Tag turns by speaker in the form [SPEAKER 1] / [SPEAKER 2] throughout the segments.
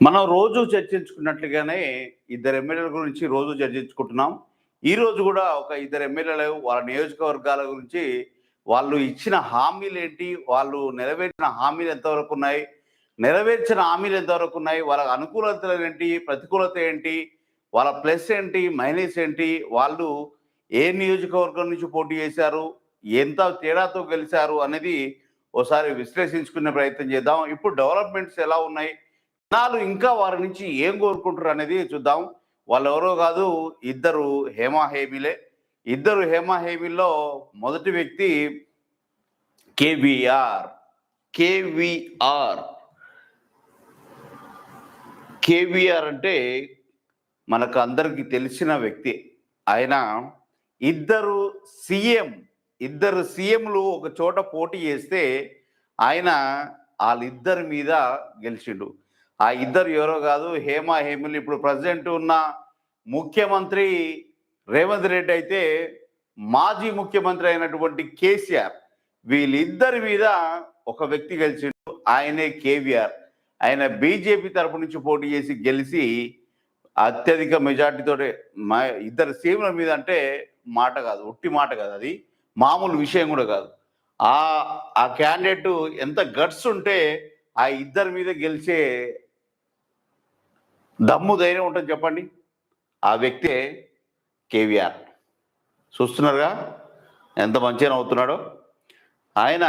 [SPEAKER 1] మనం రోజు చర్చించుకున్నట్లుగానే ఇద్దరు ఎమ్మెల్యేల గురించి రోజు చర్చించుకుంటున్నాం. ఈ రోజు కూడా ఒక ఇద్దరు ఎమ్మెల్యేలు వాళ్ళ నియోజకవర్గాల గురించి వాళ్ళు ఇచ్చిన హామీలు ఏంటి? వాళ్ళు నెరవేర్చిన హామీలు ఎంతవరకు ఉన్నాయి? నెరవేర్చిన హామీలు ఎంతవరకు ఉన్నాయి? వాళ్ళ అనుకూలతలు ఏంటి? ప్రతికూలత ఏంటి? వాళ్ళ ప్లస్ ఏంటి? మైనస్ ఏంటి? వాళ్ళు ఏ నియోజకవర్గం నుంచి పోటీ చేశారు? ఎంత తేడాతో గెలిచారు? అనేది ఒకసారి విశ్లేషించుకునే ప్రయత్నం చేద్దాం. ఇప్పుడు డెవలప్మెంట్స్ ఎలా ఉన్నాయి? జనాలు ఇంకా వారి నుంచి ఏం కోరుకుంటారు అనేది చూద్దాం. వాళ్ళు ఎవరో కాదు ఇద్దరు హేమా హేమిలే ఇద్దరు హేమా హేమిల్లో మొదటి వ్యక్తి కేవీఆర్. కేవీఆర్. కేవీఆర్ అంటే మనకు అందరికి తెలిసిన వ్యక్తి. ఆయన ఇద్దరు సీఎం. ఇద్దరు సీఎంలు ఒక చోట పోటీ చేస్తే ఆయన వాళ్ళిద్దరి మీద గెలిచిండు. ఆ ఇద్దరు ఎవరో కాదు హేమ హేమిలు. ఇప్పుడు ప్రజెంట్ ఉన్న ముఖ్యమంత్రి రేవంత్ రెడ్డి అయితే మాజీ ముఖ్యమంత్రి అయినటువంటి కేసీఆర్ వీళ్ళిద్దరి మీద ఒక వ్యక్తి గెలిచిండు. ఆయనే కేవీఆర్. ఆయన బీజేపీ తరపు నుంచి పోటీ చేసి గెలిచి అత్యధిక మెజార్టీతో ఇద్దరు సీఎంల మీద అంటే మాట కాదు ఉట్టి మాట కాదు అది. మామూలు విషయం కూడా కాదు. ఆ ఆ క్యాండిడేట్ ఎంత గట్స్ ఉంటే ఆ ఇద్దరి మీద గెలిచే దమ్ము ధైర్యం ఉంటుంది చెప్పండి. ఆ వ్యక్తే కేవీఆర్. చూస్తున్నారుగా? ఎంత మంచిగా అవుతున్నాడో ఆయన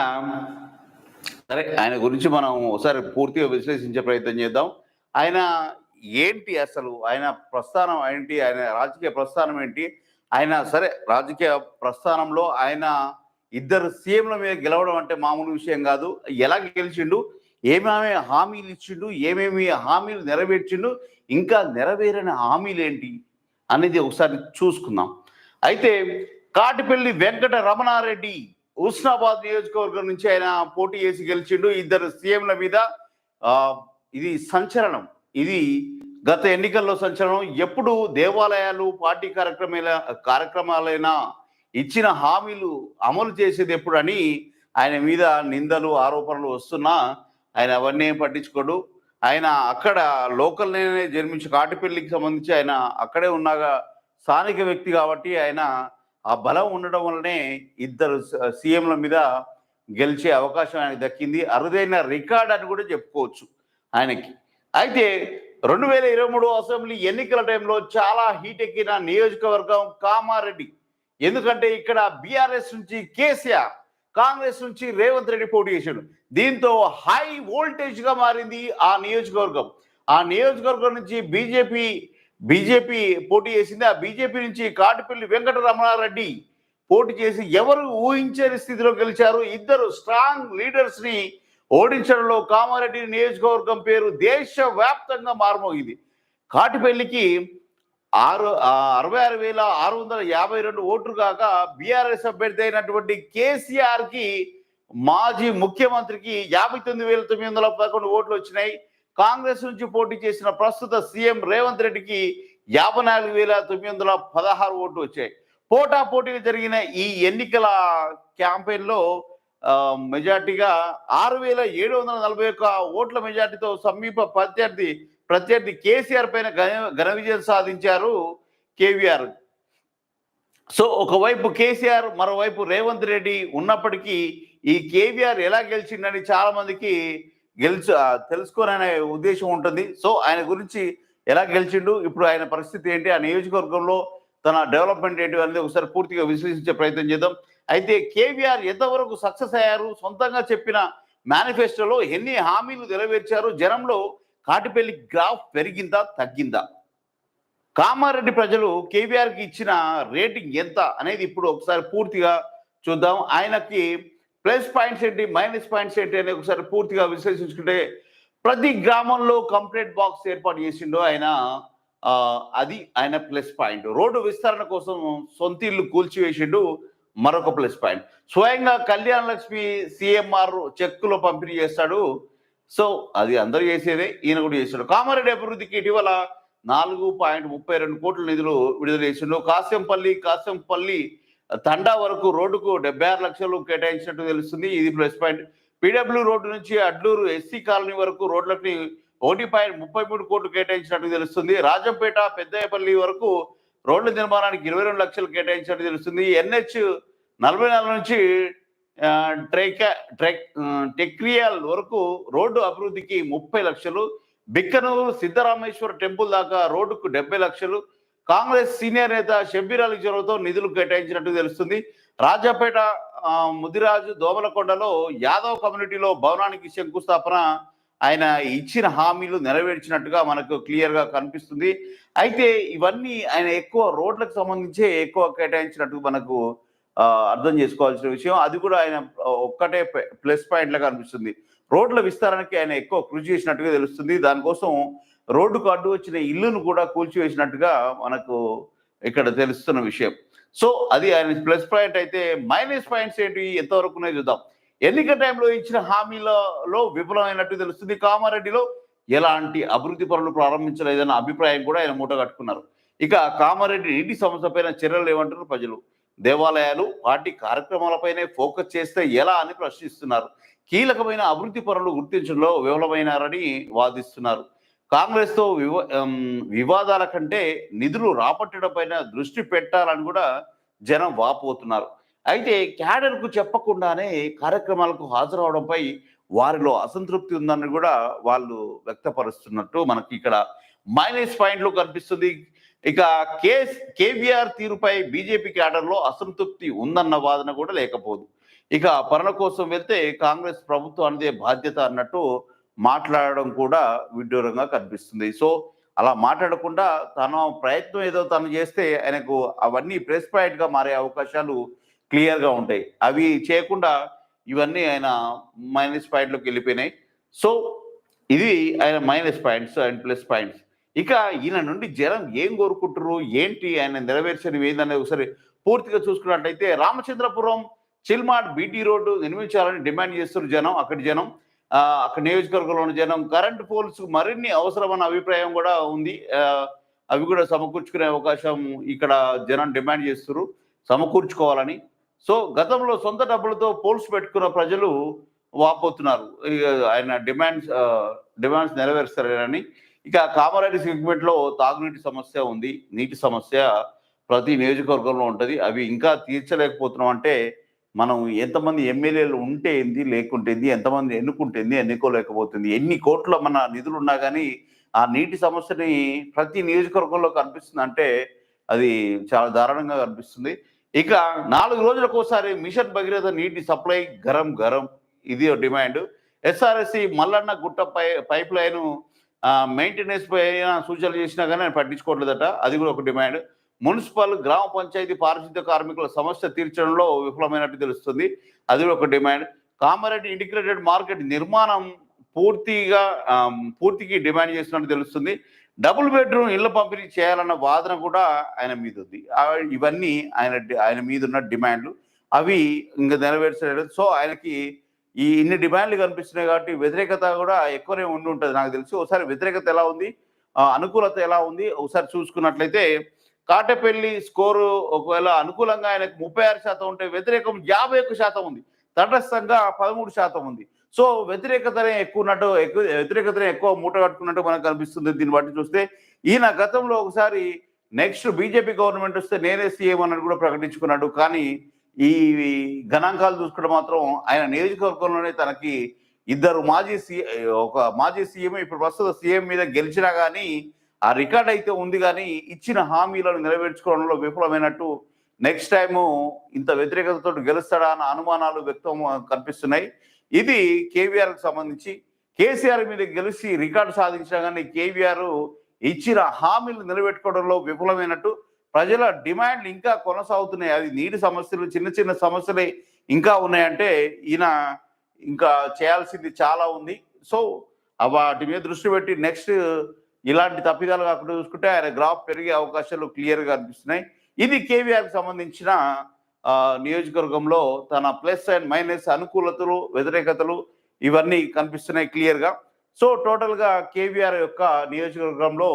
[SPEAKER 1] సరే ఆయన గురించి మనం ఒకసారి పూర్తిగా విశ్లేషించే ప్రయత్నం చేద్దాం. ఆయన ఏంటి అసలు? ఆయన ప్రస్థానం ఏంటి? ఆయన రాజకీయ ప్రస్థానం ఏంటి? ఆయన సరే రాజకీయ ప్రస్థానంలో ఆయన ఇద్దరు సీఎంల మీద గెలవడం అంటే మామూలు విషయం కాదు. ఎలా గెలిచిండు? ఏమేమి హామీలు ఇచ్చిండు ఏమేమి హామీలు నెరవేర్చిండు ఇంకా నెరవేరని హామీలు ఏంటి అనేది ఒకసారి చూసుకుందాం. అయితే కాటిపల్లి వెంకట రమణారెడ్డి హుస్నాబాద్ నియోజకవర్గం నుంచి ఆయన పోటీ చేసి గెలిచిండు. ఇద్దరు సీఎంల మీద ఇది సంచలనం. ఇది గత ఎన్నికల్లో సంచలనం. ఎప్పుడు దేవాలయాలు పార్టీ కార్యక్రమాల కార్యక్రమాలైనా ఇచ్చిన హామీలు అమలు చేసేది ఎప్పుడని ఆయన మీద నిందలు ఆరోపణలు వస్తున్నా ఆయన అవన్నీ ఏం పట్టించుకోడు. ఆయన అక్కడ లోకల్నే జన్మించి కాటిపల్లికి సంబంధించి ఆయన అక్కడే ఉన్నాగా స్థానిక వ్యక్తి కాబట్టి ఆయన ఆ బలం ఉండడం వల్లనే ఇద్దరు సీఎంల మీద గెలిచే అవకాశం ఆయనకు దక్కింది. అరుదైన రికార్డ్ అని కూడా చెప్పుకోవచ్చు ఆయనకి. అయితే రెండు వేల ఇరవై మూడు అసెంబ్లీ ఎన్నికల టైంలో చాలా హీట్ ఎక్కిన నియోజకవర్గం కామారెడ్డి. ఎందుకంటే ఇక్కడ బీఆర్ఎస్ నుంచి కేసీఆర్ కాంగ్రెస్ నుంచి రేవంత్ రెడ్డి పోటీ చేశాడు. దీంతో హై వోల్టేజ్గా మారింది ఆ నియోజకవర్గం. ఆ నియోజకవర్గం నుంచి బీజేపీ బీజేపీ పోటీ చేసింది. ఆ బీజేపీ నుంచి కాటిపల్లి వెంకటరమణారెడ్డి పోటీ చేసి ఎవరు ఊహించని స్థితిలో గెలిచారు? ఇద్దరు స్ట్రాంగ్ లీడర్స్ని ఓడించడంలో కామారెడ్డి నియోజకవర్గం పేరు దేశవ్యాప్తంగా మారుమోగింది. కాటిపల్లికి ఆరు అరవై ఆరు వేల ఆరు వందల యాభై రెండు ఓట్లు కాక బీఆర్ఎస్ అభ్యర్థి అయినటువంటి కేసీఆర్కి మాజీ ముఖ్యమంత్రికి యాభై తొమ్మిది వేల తొమ్మిది వందల పదకొండు ఓట్లు వచ్చినాయి. కాంగ్రెస్ నుంచి పోటీ చేసిన ప్రస్తుత సీఎం రేవంత్ రెడ్డికి యాభై నాలుగు వేల తొమ్మిది వందల పదహారు ఓట్లు వచ్చాయి. పోటా పోటీగా జరిగిన ఈ ఎన్నికల క్యాంపెయిన్లో మెజార్టీగా ఆరు వేల ఏడు వందల నలభై ఒక్క ఓట్ల మెజార్టీతో సమీప ప్రత్యర్థి ప్రత్యర్థి కేసీఆర్ పైన ఘన విజయం సాధించారు కేవీఆర్. సో ఒకవైపు కేసీఆర్ మరోవైపు రేవంత్ రెడ్డి ఉన్నప్పటికీ ఈ కేవీఆర్ ఎలా గెలిచిండని చాలా మందికి గెలిచి తెలుసుకోననే ఉద్దేశం ఉంటుంది. సో ఆయన గురించి ఎలా గెలిచిండు ఇప్పుడు ఆయన పరిస్థితి ఏంటి ఆ నియోజకవర్గంలో తన డెవలప్మెంట్ ఏంటి అనేది ఒకసారి పూర్తిగా విశ్లేషించే ప్రయత్నం చేద్దాం. అయితే కేవీఆర్ ఎంతవరకు సక్సెస్ అయ్యారు సొంతంగా చెప్పిన మేనిఫెస్టోలో ఎన్ని హామీలు నెరవేర్చారు జనంలో కాటిపల్లి గ్రాఫ్ పెరిగిందా తగ్గిందా? కామారెడ్డి ప్రజలు కేవీఆర్కి ఇచ్చిన రేటింగ్ ఎంత అనేది ఇప్పుడు ఒకసారి పూర్తిగా చూద్దాం. ఆయనకి ప్లస్ పాయింట్స్ ఏంటి మైనస్ పాయింట్స్ ఏంటి అని ఒకసారి పూర్తిగా విశ్లేషించుకుంటే ప్రతి గ్రామంలో కంప్లీట్ బాక్స్ ఏర్పాటు చేసిండో ఆయన. అది ఆయన ప్లస్ పాయింట్. రోడ్డు విస్తరణ కోసం సొంత ఇల్లు కూల్చివేసిండు మరొక ప్లస్ పాయింట్. స్వయంగా కళ్యాణ లక్ష్మి సిఎంఆర్ చెక్కులో పంపిణీ చేస్తాడు. సో అది అందరూ చేసేదే ఈయన కూడా చేశాడు కామారెడ్డి అభివృద్ధికి ఇటీవల నాలుగు పాయింట్ ముప్పై రెండు కోట్ల నిధులు విడుదల చేసిండు. కాశ్యంపల్లి కాశ్యంపల్లి తండా వరకు రోడ్డుకు డెబ్బై ఆరు లక్షలు కేటాయించినట్టు తెలుస్తుంది. ఇది ప్లస్ పాయింట్. పీడబ్ల్యూ రోడ్డు నుంచి అడ్లూరు ఎస్సీ కాలనీ వరకు రోడ్లకి ఒకటి పాయింట్ ముప్పై మూడు కోట్లు కేటాయించినట్టు తెలుస్తుంది. రాజంపేట పెద్దయపల్లి వరకు రోడ్ల నిర్మాణానికి ఇరవై రెండు లక్షలు కేటాయించినట్టు తెలుస్తుంది. ఎన్హెచ్ నలభై నాలుగు నుంచి ఆ, ట్రెక ట్రెక్ టెక్రియల్ వరకు రోడ్డు అభివృద్ధికి ముప్పై లక్షలు. బిక్కనూరు సిద్ధరామేశ్వర టెంపుల్ దాకా రోడ్డుకు డెబ్బై లక్షలు. కాంగ్రెస్ సీనియర్ నేత షబ్బీర్ అలీ చొరవతో నిధులు కేటాయించినట్టు తెలుస్తుంది. రాజాపేట ముదిరాజు దోమలకొండలో యాదవ్ కమ్యూనిటీలో భవనానికి శంకుస్థాపన ఆయన ఇచ్చిన హామీలు నెరవేర్చినట్టుగా మనకు క్లియర్గా కనిపిస్తుంది. అయితే ఇవన్నీ ఆయన ఎక్కువ రోడ్లకు సంబంధించే ఎక్కువ కేటాయించినట్టు మనకు అర్థం చేసుకోవాల్సిన విషయం. అది కూడా ఆయన ఒక్కటే ప్లస్ పాయింట్ కనిపిస్తుంది. రోడ్ల విస్తరణకి ఆయన ఎక్కువ కృషి చేసినట్టుగా తెలుస్తుంది. దానికోసం రోడ్డుకు అడ్డు వచ్చిన ఇల్లును కూడా కూల్చివేసినట్టుగా మనకు ఇక్కడ తెలుస్తున్న విషయం. సో అది ఆయన ప్లస్ పాయింట్ అయితే మైనస్ పాయింట్స్ ఏంటి? ఎంతవరకు ఉన్నాయో చూద్దాం. ఎన్నిక టైంలో ఇచ్చిన హామీలలో విఫలమైనట్టు తెలుస్తుంది కామారెడ్డిలో. ఎలాంటి అభివృద్ధి పనులు ప్రారంభించలేదన్న అభిప్రాయం కూడా ఆయన మూట కట్టుకున్నారు. ఇక కామారెడ్డి నీటి సమస్యపైన చర్యలు ఏమంటారు ప్రజలు. దేవాలయాలు పార్టీ కార్యక్రమాలపైనే ఫోకస్ చేస్తే ఎలా అని ప్రశ్నిస్తున్నారు. కీలకమైన అభివృద్ధి పనులు గుర్తించడంలో విఫలమైనారని వాదిస్తున్నారు. కాంగ్రెస్తో వివాదాల కంటే నిధులు రాపట్టడం పైన దృష్టి పెట్టాలని కూడా జనం వాపోతున్నారు. అయితే క్యాడర్కు చెప్పకుండానే కార్యక్రమాలకు హాజరవడంపై వారిలో అసంతృప్తి ఉందని కూడా వాళ్ళు వ్యక్తపరుస్తున్నట్టు మనకి ఇక్కడ మైనస్ పాయింట్లు కనిపిస్తుంది. ఇక కేస్ కేవీఆర్ తీరుపై బీజేపీ క్యాడర్లో అసంతృప్తి ఉందన్న వాదన కూడా లేకపోదు. ఇక పరణ కోసం వెళ్తే కాంగ్రెస్ ప్రభుత్వం అనేదే బాధ్యత అన్నట్టు మాట్లాడడం కూడా విడ్డూరంగా కనిపిస్తుంది. సో అలా మాట్లాడకుండా తన ప్రయత్నం ఏదో తను చేస్తే ఆయనకు అవన్నీ ప్రెస్ పాయింట్గా మారే అవకాశాలు క్లియర్గా ఉంటాయి. అవి చేయకుండా ఇవన్నీ ఆయన మైనస్ పాయింట్లోకి వెళ్ళిపోయినాయి. సో ఇది ఆయన minus points and plus points. ఇక ఈయన నుండి జనం ఏం కోరుకుంటారు ఏంటి? ఆయన నెరవేర్చని ఏందనేది ఒకసారి పూర్తిగా చూసుకున్నట్టయితే రామచంద్రపురం చిల్మాట్ బీటీ రోడ్డు నిర్మించాలని డిమాండ్ చేస్తున్నారు జనం అక్కడి జనం. అక్కడ నియోజకవర్గంలో ఉన్న జనం కరెంట్ పోల్స్ మరిన్ని అవసరమన్న అభిప్రాయం కూడా ఉంది. అవి కూడా సమకూర్చుకునే అవకాశం ఇక్కడ జనం డిమాండ్ చేస్తున్నారు. సమకూర్చుకోవాలని. సో గతంలో సొంత డబ్బులతో పోల్స్ పెట్టుకున్న ప్రజలు వాపోతున్నారు. ఆయన డిమాండ్స్ డిమాండ్స్ నెరవేరుస్తారని. ఇక కామారెడ్డి సెగ్మెంట్లో తాగునీటి సమస్య ఉంది. నీటి సమస్య ప్రతి నియోజకవర్గంలో ఉంటుంది. అవి ఇంకా తీర్చలేకపోతున్నాం అంటే మనం ఎంతమంది ఎమ్మెల్యేలు ఉంటే ఏంది లేకుంటేంది ఎంతమంది ఎన్నుకుంటేంది ఎన్నుకోలేకపోతుంది ఎన్ని కోట్ల మన నిధులు ఉన్నా కానీ ఆ నీటి సమస్యని ప్రతి నియోజకవర్గంలో కనిపిస్తుంది. అంటే అది చాలా దారుణంగా కనిపిస్తుంది. ఇక నాలుగు రోజులకు ఒకసారి మిషన్ భగీరథ నీటి సప్లై గరం గరం ఇది ఒక డిమాండ్. ఎస్ఆర్ఎస్సి మల్లన్న గుట్ట పై పైప్ లైన్ మెయింటెనెన్స్ పైన సూచనలు చేసినా కానీ పట్టించుకోవట్లేదట. అది కూడా ఒక డిమాండ్. మున్సిపల్ గ్రామ పంచాయతీ పారిశుద్ధ్య కార్మికుల సమస్య తీర్చడంలో విఫలమైనట్టు తెలుస్తుంది. అది ఒక డిమాండ్. కామారెడ్డి ఇంటిగ్రేటెడ్ మార్కెట్ నిర్మాణం పూర్తిగా పూర్తికి డిమాండ్ చేస్తున్నట్టు తెలుస్తుంది. డబుల్ బెడ్రూమ్ ఇళ్ళ పంపిణీ చేయాలన్న వాదన కూడా ఆయన మీద ఉంది. ఇవన్నీ ఆయన ఆయన మీద ఉన్న డిమాండ్లు. అవి ఇంకా నెరవేర్చలేదు. సో ఆయనకి ఈ ఇన్ని డిమాండ్లు కనిపిస్తున్నాయి కాబట్టి వ్యతిరేకత కూడా ఎక్కువనే ఉండి ఉంటుంది నాకు తెలిసి. ఒకసారి వ్యతిరేకత ఎలా ఉంది? అనుకూలత ఎలా ఉంది? ఒకసారి చూసుకున్నట్లయితే కాటపల్లి స్కోరు ఒకవేళ అనుకూలంగా ఆయనకు ముప్పై ఆరు శాతం ఉంటే వ్యతిరేకం యాభై ఒక్క శాతం ఉంది. తటస్థంగా పదమూడు శాతం ఉంది. సో వ్యతిరేకతనే ఎక్కువ ఉన్నట్టు ఎక్కువ వ్యతిరేకతనే ఎక్కువ మూట కట్టుకున్నట్టు మనకు కనిపిస్తుంది. దీన్ని బట్టి చూస్తే ఈయన గతంలో ఒకసారి నెక్స్ట్ బీజేపీ గవర్నమెంట్ వస్తే నేనే సీఎం అన్నట్టు కూడా ప్రకటించుకున్నాడు. కానీ ఈ గణాంకాలు చూసుకుంటే మాత్రం ఆయన నియోజకవర్గంలోనే తనకి ఇద్దరు మాజీ సీ ఒక మాజీ సీఎం ఇప్పుడు ప్రస్తుత సీఎం మీద గెలిచినా కానీ ఆ రికార్డ్ అయితే ఉంది కానీ ఇచ్చిన హామీలను నెరవేర్చుకోవడంలో విఫలమైనట్టు నెక్స్ట్ టైము ఇంత వ్యతిరేకతతో గెలుస్తాడా అన్న అనుమానాలు వ్యక్తం కనిపిస్తున్నాయి. ఇది కేవీఆర్కి సంబంధించి కేసీఆర్ మీద గెలిచి రికార్డు సాధించినా కానీ కేవీఆర్ ఇచ్చిన హామీలు నిలబెట్టుకోవడంలో విఫలమైనట్టు ప్రజల డిమాండ్లు ఇంకా కొనసాగుతున్నాయి. అది నీటి సమస్యలు చిన్న చిన్న సమస్యలే ఇంకా ఉన్నాయంటే ఈయన ఇంకా చేయాల్సింది చాలా ఉంది. సో వాటి మీద దృష్టి పెట్టి నెక్స్ట్ ఇలాంటి తప్పిదాలు కాకుండా చూసుకుంటే ఆయన గ్రాఫ్ పెరిగే అవకాశాలు క్లియర్గా కనిపిస్తున్నాయి ఇది కేవీఆర్కి సంబంధించిన నియోజకవర్గంలో తన ప్లస్ అండ్ మైనస్ అనుకూలతలు వ్యతిరేకతలు ఇవన్నీ కనిపిస్తున్నాయి క్లియర్గా సో టోటల్గా కేవీఆర్ యొక్క నియోజకవర్గంలో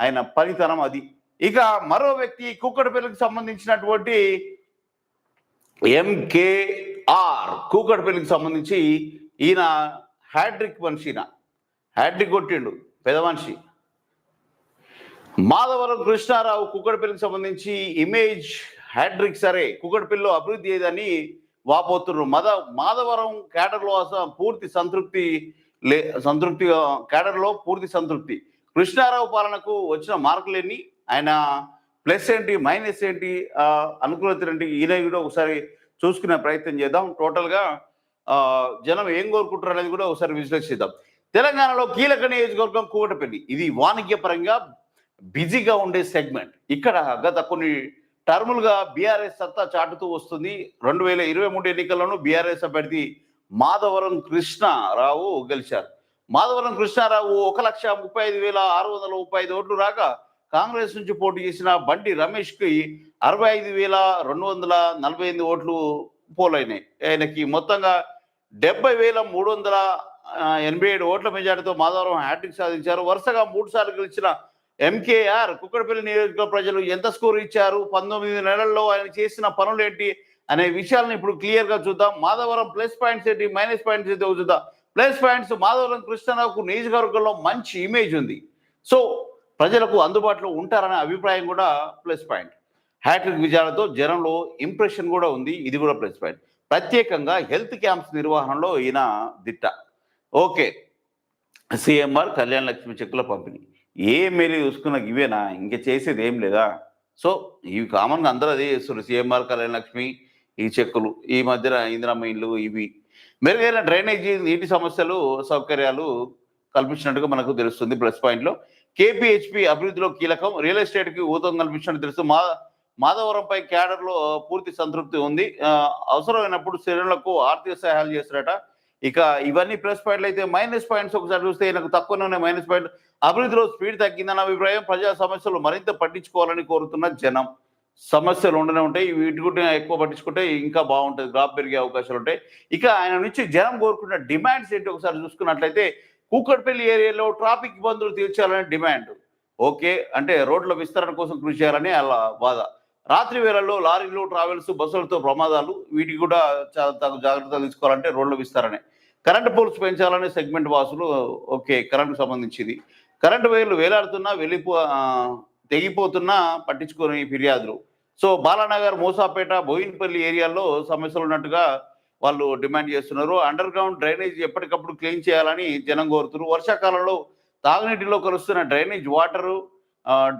[SPEAKER 1] ఆయన పనితనం అది. ఇక మరో వ్యక్తి కుక్కడపల్లికి సంబంధించినటువంటి ఎంకేఆర్ కూకట్పల్లికి సంబంధించి ఈయన హ్యాడ్రిక్ మనిషి ఈయన. హ్యాడ్రిక్ కొట్టిండు పెద్ద మనిషి మాధవరం కృష్ణారావు కుక్కడపల్లికి సంబంధించి ఇమేజ్ హ్యాడ్రిక్ సరే కుక్కడపల్లిలో అభివృద్ధి ఏదని వాపోతున్నారు. మద మాధవరం కేడర్లో పూర్తి సంతృప్తి లే సంతృప్తి కేడర్లో పూర్తి సంతృప్తి. కృష్ణారావు పాలనకు వచ్చిన మార్కులేని ఆయన ప్లస్ ఏంటి మైనస్ ఏంటి? అనుకూలత ఏంటి ఈయన కూడా ఒకసారి చూసుకునే ప్రయత్నం చేద్దాం. టోటల్గా జనం ఏం కోరుకుంటారు అనేది కూడా ఒకసారి విశ్లేషిద్దాం. తెలంగాణలో కీలక నియోజకవర్గం కూకటపల్లి. ఇది వాణిజ్యపరంగా బిజీగా ఉండే సెగ్మెంట్. ఇక్కడ గత కొన్ని టర్ములుగా బీఆర్ఎస్ సత్తా చాటుతూ వస్తుంది. రెండు వేల ఇరవై మూడు ఎన్నికల్లోనూ బీఆర్ఎస్ అభ్యర్థి మాధవరం కృష్ణారావు గెలిచారు. మాధవరం కృష్ణారావు ఒక లక్ష ముప్పై ఐదు వేల ఆరు వందల ముప్పై ఐదు ఓట్లు రాగా కాంగ్రెస్ నుంచి పోటీ చేసిన బండి రమేష్కి అరవై ఐదు వేల రెండు వందల నలభై ఎనిమిది ఓట్లు పోలైనాయి. ఆయనకి మొత్తంగా డెబ్బై వేల మూడు వందల ఎనభై ఏడు ఓట్ల మెజార్టీతో మాధవరం హ్యాట్రిక్ సాధించారు. వరుసగా మూడు సార్లు గెలిచిన ఎంకేఆర్ కుక్కడపల్లి నియోజకవర్గ ప్రజలు ఎంత స్కోర్ ఇచ్చారు? పంతొమ్మిది నెలల్లో ఆయన చేసిన పనులు ఏంటి అనే విషయాలను ఇప్పుడు క్లియర్గా చూద్దాం. మాధవరం ప్లస్ పాయింట్స్ ఏంటి? మైనస్ పాయింట్స్ ఏంటి చూద్దాం. ప్లస్ పాయింట్స్ మాధవరం కృష్ణరావుకు నియోజకవర్గంలో మంచి ఇమేజ్ ఉంది. సో ప్రజలకు అందుబాటులో ఉంటారనే అభిప్రాయం కూడా ప్లస్ పాయింట్ హ్యాట్రిక్ విజయాలతో జనంలో ఇంప్రెషన్ కూడా ఉంది. ఇది కూడా ప్లస్ పాయింట్ ప్రత్యేకంగా హెల్త్ క్యాంప్స్ నిర్వహణలో ఈయన దిట్ట. ఓకే సిఎంఆర్ కళ్యాణ లక్ష్మి చెక్కుల పంపిణీ. ఏ ఎమ్మెల్యే చూసుకున్న ఇవేనా? ఇంకా చేసేది ఏం లేదా? సో ఇవి కామన్గా అందరూ అదే చేస్తున్నారు సిఎంఆర్ కళ్యాణ లక్ష్మి ఈ చెక్కులు ఈ మధ్యన ఇందిరమ్మ ఇల్లు ఇవి. మెరుగైన డ్రైనేజీ నీటి సమస్యలు సౌకర్యాలు కల్పించినట్టుగా మనకు తెలుస్తుంది ప్లస్ పాయింట్లో కేపీహెచ్పి అభివృద్ధిలో కీలకం. రియల్ ఎస్టేట్కి ఊతం కల్పించినట్టు తెలుసు మా మాధవరంపై క్యాడర్లో పూర్తి సంతృప్తి ఉంది. అవసరమైనప్పుడు శరీరాలకు ఆర్థిక సహాయాలు చేస్తారట. ఇక ఇవన్నీ ప్లస్ పాయింట్లు అయితే మైనస్ పాయింట్స్ ఒకసారి చూస్తే నాకు తక్కువనే మైనస్ పాయింట్ అభివృద్ధిలో స్పీడ్ తగ్గిందన్న అభిప్రాయం ప్రజా సమస్యలు మరింత పట్టించుకోవాలని కోరుతున్న జనం. సమస్యలు ఉండనే ఉంటాయి. వీటి గురించి ఎక్కువ పట్టించుకుంటే ఇంకా బాగుంటుంది. గ్రాఫ్ పెరిగే అవకాశాలు ఉంటాయి. ఇక ఆయన నుంచి జనం కోరుకున్న డిమాండ్స్ ఏంటి ఒకసారి చూసుకున్నట్లయితే కూకట్పల్లి ఏరియాలో ట్రాఫిక్ ఇబ్బందులు తీర్చాలని డిమాండ్. ఓకే అంటే రోడ్ల విస్తరణ కోసం కృషి చేయాలని అలా బాధ. రాత్రి వేళల్లో లారీలు ట్రావెల్స్ బస్సులతో ప్రమాదాలు వీటికి కూడా చాలా తగు జాగ్రత్తలు తీసుకోవాలంటే రోడ్లు విస్తారనే కరెంటు పోల్స్ పెంచాలనే సెగ్మెంట్ వాసులు ఓకే కరెంటుకు సంబంధించింది. కరెంటు వైర్లు వేలాడుతున్నా వెళ్ళిపో తెగిపోతున్నా పట్టించుకొని ఫిర్యాదులు. సో బాలానగర్ మూసాపేట బోయిన్పల్లి ఏరియాల్లో సమస్యలు ఉన్నట్టుగా వాళ్ళు డిమాండ్ చేస్తున్నారు. అండర్ గ్రౌండ్ డ్రైనేజ్ ఎప్పటికప్పుడు క్లీన్ చేయాలని జనం కోరుతున్నారు. వర్షాకాలంలో తాగునీటిలో కలుస్తున్న డ్రైనేజ్ వాటరు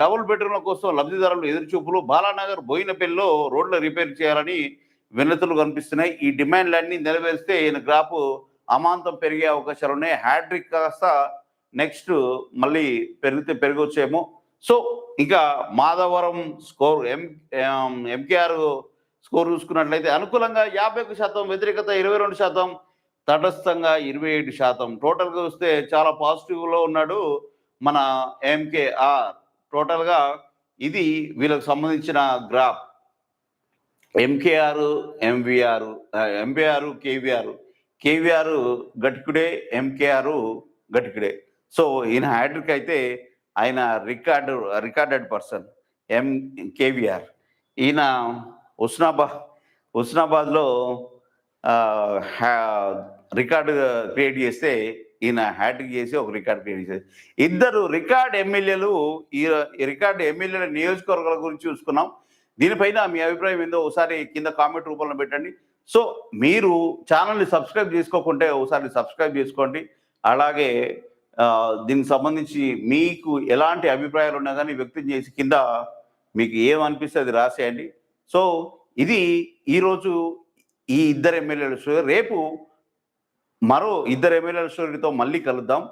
[SPEAKER 1] డబుల్ బెడ్రూమ్ల కోసం లబ్ధిదారులు ఎదురుచూపులు బాలానగర్ బోయినపల్లిలో రోడ్లు రిపేర్ చేయాలని వినతులు కనిపిస్తున్నాయి. ఈ డిమాండ్లన్నీ నెరవేరిస్తే ఈయన గ్రాఫ్ అమాంతం పెరిగే అవకాశాలు ఉన్నాయి. హ్యాట్రిక్ కాస్త నెక్స్ట్ మళ్ళీ పెరిగితే పెరగవచ్చేమో సో ఇంకా Madhavaram score M MKR score చూసుకున్నట్లయితే అనుకూలంగా యాభై ఒక శాతం వ్యతిరేకత ఇరవై రెండు శాతం తటస్థంగా ఇరవై ఏడు శాతం. టోటల్గా వస్తే చాలా పాజిటివ్లో ఉన్నాడు మన ఎంకేఆర్. టోటల్గా ఇది వీళ్ళకి సంబంధించిన graph. MKR MVR MPR KVR. KVR గట్కుడే MKR గట్కుడే సో ఈయన హ్యాట్రిక్ అయితే ఆయన record recorded person M KVR. ఈయన ఉస్నాబాద్ ఉస్నాబాద్లో రికార్డు క్రియేట్ చేస్తే ఈయన హ్యాట్రిక్ చేసి ఒక రికార్డ్ క్రియేట్ చేసి ఇద్దరు రికార్డ్ ఎమ్మెల్యేలు ఈ రికార్డ్ ఎమ్మెల్యేల నియోజకవర్గాల గురించి చూసుకున్నాం. దీనిపైన మీ అభిప్రాయం ఏందో ఒకసారి కింద కామెంట్ రూపంలో పెట్టండి. సో మీరు ఛానల్ని సబ్స్క్రైబ్ చేసుకోకుంటే ఒకసారి సబ్స్క్రైబ్ చేసుకోండి. అలాగే దీనికి సంబంధించి మీకు ఎలాంటి అభిప్రాయాలు ఉన్నా కానీ వ్యక్తం చేసి కింద మీకు ఏమనిపిస్తే అది రాసేయండి. సో ఇది ఈరోజు ఈ ఇద్దరు ఎమ్మెల్యేలు. రేపు మరో ఇద్దరు ఎమ్మెల్యేల స్టోరీతో మళ్ళీ కలుద్దాం.